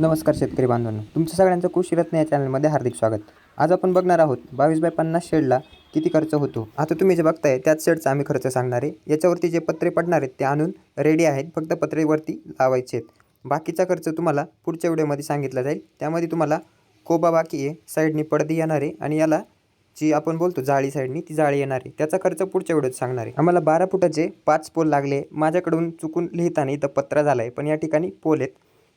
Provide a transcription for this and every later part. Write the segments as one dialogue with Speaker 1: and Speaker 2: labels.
Speaker 1: नमस्कार शेतकरी बांधवांनो तुमचं सगळ्यांचं कृषी रत्न या चॅनलमध्ये हार्दिक स्वागत. आज आपण बघणार आहोत बावीस बाय पन्नास शेडला किती खर्च होतो? आता तुम्ही जे बघताय त्याच शेडचा आम्ही खर्च सांगणार आहे. याच्यावरती जे पत्रे पडणार आहेत ते आणून रेडी आहेत. फक्त पत्रेवरती लावायचे आहेत. बाकीचा खर्च तुम्हाला पुढच्या व्हिडिओमध्ये सांगितला जाईल. त्यामध्ये तुम्हाला कोबा बाकी आहे साईडनी पडदी येणार आहे आणि याला जी आपण बोलतो जाळी साईडनी ती जाळी येणार आहे. त्याचा खर्च पुढच्या व्हिडिओत सांगणार आहे. आम्हाला बारा फुटाचे पाच पोल लागले. माझ्याकडून चुकून लिहिताना इथं पत्रा झाला आहे पण या ठिकाणी पोल आहेत.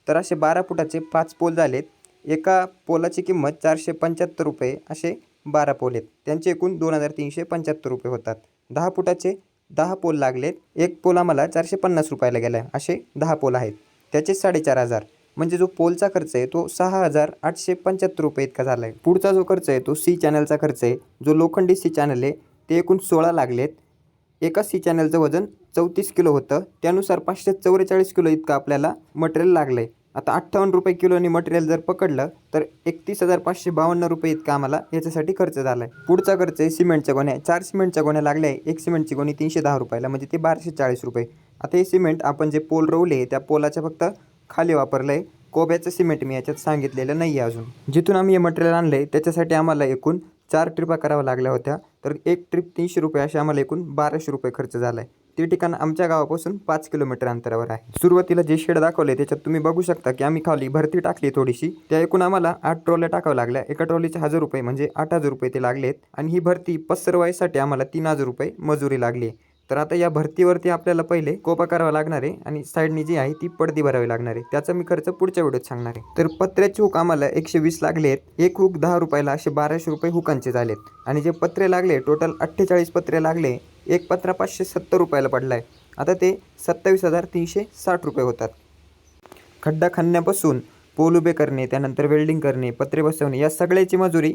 Speaker 1: तर असे बारा फुटाचे पाच पोल झालेत. एका पोलाची किंमत चारशे पंच्याहत्तर रुपये असे बारा पोल आहेत. त्यांचे एकूण दोन हजार तीनशे पंच्याहत्तर रुपये होतात. दहा फुटाचे दहा पोल लागलेत. एक पोल आम्हाला चारशे पन्नास रुपयाला गेला आहे असे दहा पोल आहेत. त्याचे साडेचार हजार. म्हणजे जो पोलचा खर्च आहे तो सहा हजार आठशे पंच्याहत्तर रुपये इतका झाला आहे पुढचा जो खर्च आहे तो सी चॅनलचा खर्च आहे. जो लोखंडी सी चॅनल आहे ते एकूण सोळा लागलेत. एका सी चॅनलचं वजन चौतीस किलो होतं. त्यानुसार पाचशे चौवेचाळीस किलो इतकं आपल्याला मटेरियल लागलं आहे आता अठ्ठावन्न रुपये किलोनी मटेरियल जर पकडलं तर एकतीस हजार पाचशे बावन्न रुपये इतका आम्हाला याच्यासाठी खर्च झाला आहे पुढचा खर्च आहे सिमेंटच्या गोण्या. चार सिमेंटच्या गोण्या लागल्या आहे एक सिमेंटची गोणी तीनशे दहा रुपयाला म्हणजे ते बाराशे चाळीस रुपये. आता हे सिमेंट आपण जे पोल रोवले त्या पोलाच्या फक्त खाली वापरलं आहे कोब्याचं सिमेंट मी याच्यात सांगितलेलं नाही आहे अजून. जिथून आम्ही हे मटेरियल आणलं आहे त्याच्यासाठी आम्हाला एकूण चार ट्रिपा कराव्या लागल्या होत्या. तर एक ट्रिप तीनशे रुपये असे आम्हाला एकूण बाराशे रुपये खर्च झाला आहे ते ठिकाण आमच्या गावापासून पाच किलोमीटर अंतरावर आहे. सुरुवातीला जे शेड दाखवले त्याच्यात तुम्ही बघू शकता की आम्ही खाली भरती टाकली थोडीशी. त्या एकूण आम्हाला आठ ट्रॉल्या टाकाव्या लागल्या. एका ट्रॉलीचे हजार रुपये म्हणजे आठ हजार रुपये ते लागलेत. आणि ही भरती पसरवायसाठी आम्हाला तीन हजार रुपये मजुरी लागली तर आता या भरतीवरती आपल्याला पहिले कोपा करावा लागणार आहे आणि साईडनी जी आहे ती पडदी भरावी लागणार आहे. त्याचा मी खर्च पुढच्या व्हिडिओत सांगणार आहे. तर पत्र्याचे हुक आम्हाला एकशे वीस लागले आहेत. एक हुक दहा रुपयाला असे बाराशे रुपये हुकांचे झालेत. आणि जे पत्रे लागले टोटल अठ्ठेचाळीस पत्रे लागले. एक पत्रा पाचशे सत्तर रुपयाला पडला आहे आता ते सत्तावीस हजार तीनशे साठ रुपये होतात. खड्डा खणण्यापासून पोल उभे करणे त्यानंतर वेल्डिंग करणे पत्रे बसवणे या सगळ्याची मजुरी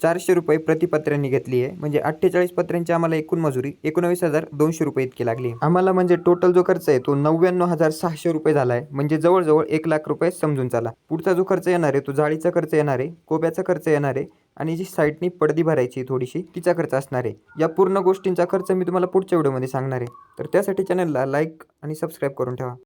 Speaker 1: चारशे रुपये प्रतिपत्र्यांनी घेतली आहे. म्हणजे अठ्ठेचाळीस पत्र्यांची आम्हाला एकूण मजुरी एकोणावीस हजार दोनशे रुपये इतकी लागली आम्हाला म्हणजे टोटल जो खर्च आहे तो नव्याण्णव हजार सहाशे रुपये झाला आहे. म्हणजे जवळजवळ एक लाख रुपये समजून चाला. पुढचा जो खर्च येणार आहे तो जाळीचा खर्च येणार आहे कोब्याचा खर्च येणार आहे आणि जी साईडनी पडदी भरायची थोडीशी तिचा खर्च असणार आहे. या पूर्ण गोष्टींचा खर्च मी तुम्हाला पुढच्या व्हिडिओमध्ये सांगणार आहे. तर त्यासाठी चॅनलला लाईक आणि सबस्क्राईब करून ठेवा.